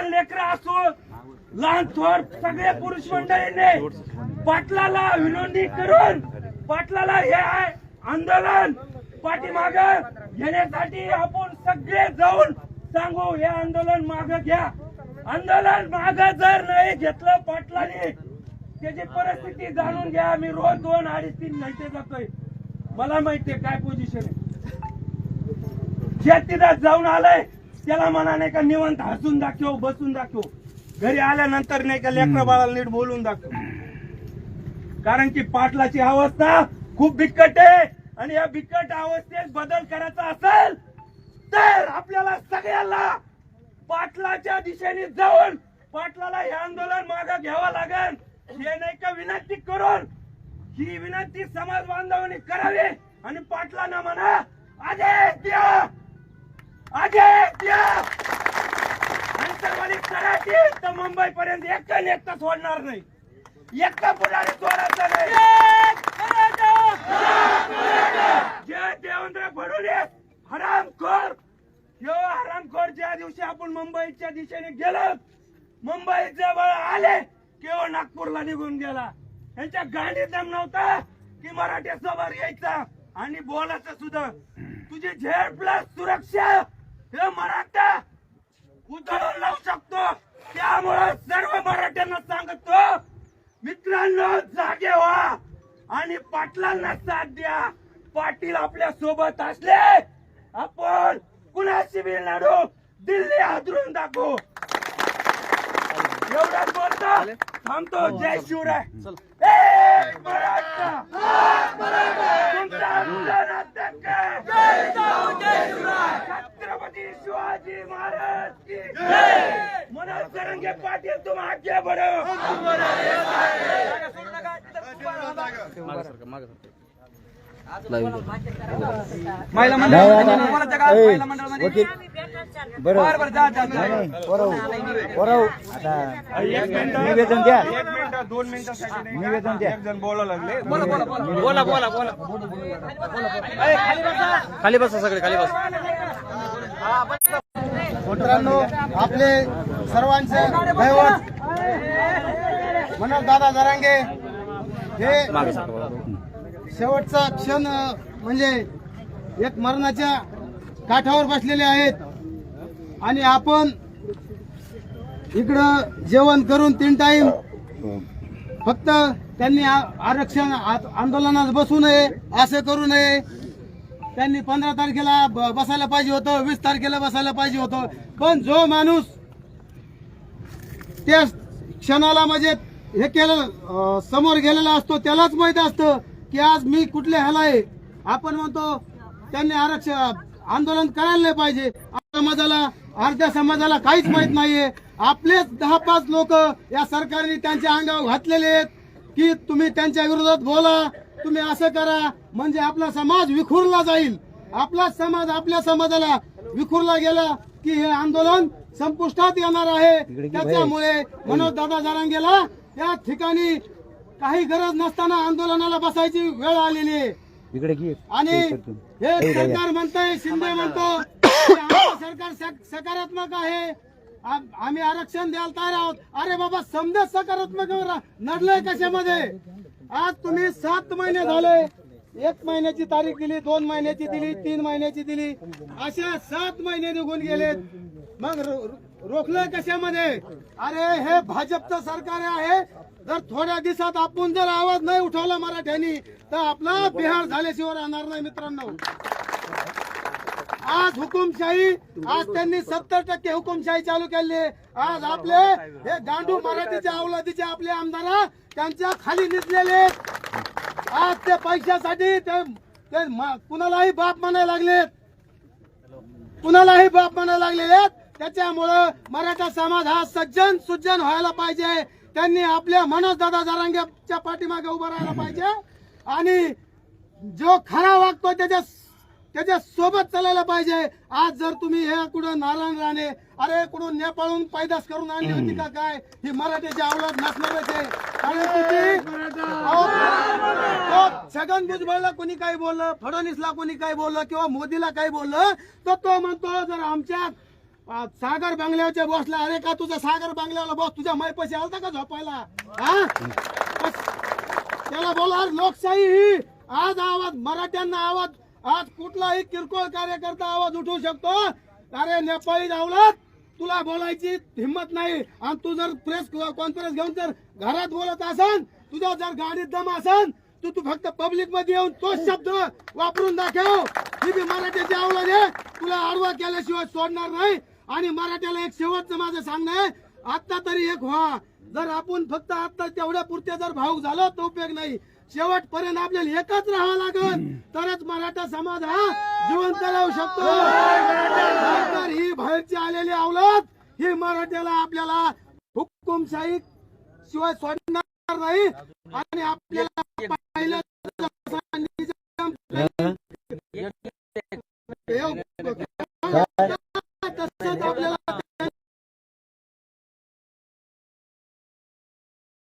लहान लेकरं असो लहान थोर सगळे पुरुष मंडळीने पाटलाला विनोंदी करून पाटलाला हे आहे आंदोलन. पाठीमाग घेण्यासाठी आपण सगळे जाऊन सांगू हे आंदोलन माग घ्या. आंदोलन माग जर नाही घेतलं पाटलाने त्याची परिस्थिती जाणून घ्या. मी रोज दोन अडीच तीन घंटे जातोय. मला माहितीये काय पोझिशन आहे. जे तिथं जाऊन आलंय त्याला म्हणा नाही का निवंत हसून दाखव बसून दाखव. घरी आल्यानंतर नाही का लेकरा बाळाला नीट बोलून दाखव. कारण की पाटलाची अवस्था खूप बिकट आहे आणि या बिकट अवस्थेत बदल करायचा असेल तर आपल्याला सगळ्याला पाटलाच्या दिशेने जाऊन पाटलाला हे आंदोलन मागे घ्यावं लागेल. हे नाही का विनंती करून ही विनंती समाज बांधवांनी करावी आणि पाटलांना म्हणा आदेश द्या आदेश द्या. अंतरवाली करायची तर मुंबई पर्यंत एक नेता सोडणार नाही. एका पुढारी सोडायचा नाही. जय देवेंद्र फडणवीस हरामखोर. यो हरामखोर ज्या दिवशी आपण मुंबईच्या दिशेने गेलो मुंबई जवळ आले किंवा नागपूरला निघून गेला. यांच्या गाडीत दम नव्हता की मराठी समोर यायचा. आणि बोलायचं सुद्धा. तुझी झेड प्लस सुरक्षा हे मराठा उधळून लावू शकतो. त्यामुळं सर्व मराठ्यांना सांगतो मित्रांनो जागे व्हा आणि पाटलांना साथ द्या. पाटील आपल्यासोबत असले आपण कुणाशी बी लढू दिल्ली हादरून दाखवू. एवढंच बोलतो. थांबतो. जय शिवराय. मराठा. शिवाजी महाराज की मनोज तरंगे पाटील तुम आगे बढ़ो महिला मंडळ बोलायचं का? महिला मंडळामध्ये? बरं बरं, बरं, जा, जा, जा. नाही नाही पोरव पोरव आता एक मिनिट निवेदन द्या एक मिनिट दोन मिनिटासाठी? निवेदन द्या. एक जण बोला लागले बोला, बोला, बोला. बोला. खाली बसा सगळे खाली बसा मित्रांनो आपले सर्वांचे दैवत मनोज दादा जरांगे हे शेवटचा क्षण म्हणजे एक मरणाच्या काठावर बसलेले आहेत. आणि आपण इकडं जेवण करून तीन टाइम फक्त त्यांनी आरक्षण आंदोलनात बसू नये असं करू नये. त्यांनी पंधरा तारखेला बसायला पाहिजे होतं वीस तारखेला बसायला पाहिजे होतं. पण जो माणूस त्या क्षणाला म्हणजे हे केलं समोर गेलेला असतो त्यालाच माहीत असतं की आज मी कुठल्या ह्याला आहे. आपण म्हणतो त्यांनी आरक्षण आंदोलन करायला नाही पाहिजे. समाजाला अर्ध्या समाजाला काहीच माहीत नाहीये. आपलेच दहा पाच लोक या सरकारने त्यांच्या अंगावर घातलेले आहेत की तुम्ही त्यांच्या विरोधात बोला तुम्ही असं करा म्हणजे आपला समाज विखुरला जाईल. आपला समाज आपल्या समाजाला विखुरला गेला की हे आंदोलन संपुष्टात येणार आहे. त्याच्यामुळे मनोज दादा जारांगेला त्या ठिकाणी काही गरज नसताना आंदोलनाला बसायची वेळ आलेली आहे. आणि हे सरकार म्हणतंय शिंदे म्हणतो सरकार सक- सकारात्मक आहे. आम- आम्ही आरक्षण द्यायला तयार आहोत. अरे बाबा समजा सकारात्मक नडलंय कशामध्ये? आज तुम्ही सात महिने झाले. एक महिन्याची तारीख दिली दोन महिन्याची दिली तीन महिन्याची दिली. अशा सात महिने निघून गेलेत. मग रोखलं कशामध्ये? अरे हे भाजपचं सरकार आहे. जर थोड्या दिवसात आपण जर आवाज नाही उठवला मराठ्यांनी तर आपला बिहार झाल्याशिवाय राहणार नाही मित्रांनो. आज हुकुमशाही आज त्यांनी सत्तर टक्के हुकुमशाही चालू केली. आज आपले हे गांडू मराठीच्या अवलादीचे आपले आमदार त्यांच्या खाली निघलेले. आहेत. आज ते पैशासाठी ते ते कुणालाही बाप म्हणायला लागलेत. कुणालाही बाप म्हणायला लागलेले आहेत त्याच्यामुळं मराठा समाज हा सज्जन सुज्जन व्हायला पाहिजे. त्यांनी आपल्या मनोज दादा जारांग्याच्या पाठीमागे उभं राहायला पाहिजे. आणि जो खरा वागतो त्याच्या त्याच्या सोबत चालायला पाहिजे. आज जर तुम्ही हे कुठं नारायण राणे अरे कुठून नेपाळून पैदास करून आणली होती का काय? ही मराठीची आवडत नसणारच आहे कारण किती छगन भुजबळला कोणी काही बोललं फडणवीसला कोणी काही बोललं किंवा मोदीला काही बोललं तर तो म्हणतो जर आमच्या सागर बंगल्याच्या बसला अरे का तुझा सागर बंगल्याला बस तुझ्या मै आलता का झोपायला? हा? त्याला बोला लोकशाही ही आज आवाज मराठ्यांना आवाज आज कुठलाही किरकोळ कार्यकर्ता आवाज उठवू शकतो. अरे नेपाळी जावलात तुला बोलायची हिंमत नाही. आणि तू जर प्रेस कॉन्फरन्स घेऊन जर घरात बोलत असन तुझ्या जर गाडीत दम असन तू तू फक्त पब्लिकमध्ये येऊन तोच शब्द वापरून दाखव. ही बी मराठ्याची आवलाद आहे. तुला आडवा केल्याशिवाय सोडणार नाही. आणि मराठ्याला एक शेवटचं माझं सांगणं आहे आता तरी एक व्हा. जर आपण फक्त आता तेवढ्या पुरते जर भाऊक झालो तर उपयोग नाही. शेवटपर्यंत आपल्याला एकच राहावं लागल. तरच मराठा समाज हा जिवंत राहू शकतो. ही बाहेरची आलेली अवलाद ही मराठ्याला आपल्याला हुकुमशाही शिवाय सोडणार नाही. आणि आपल्याला पहिलं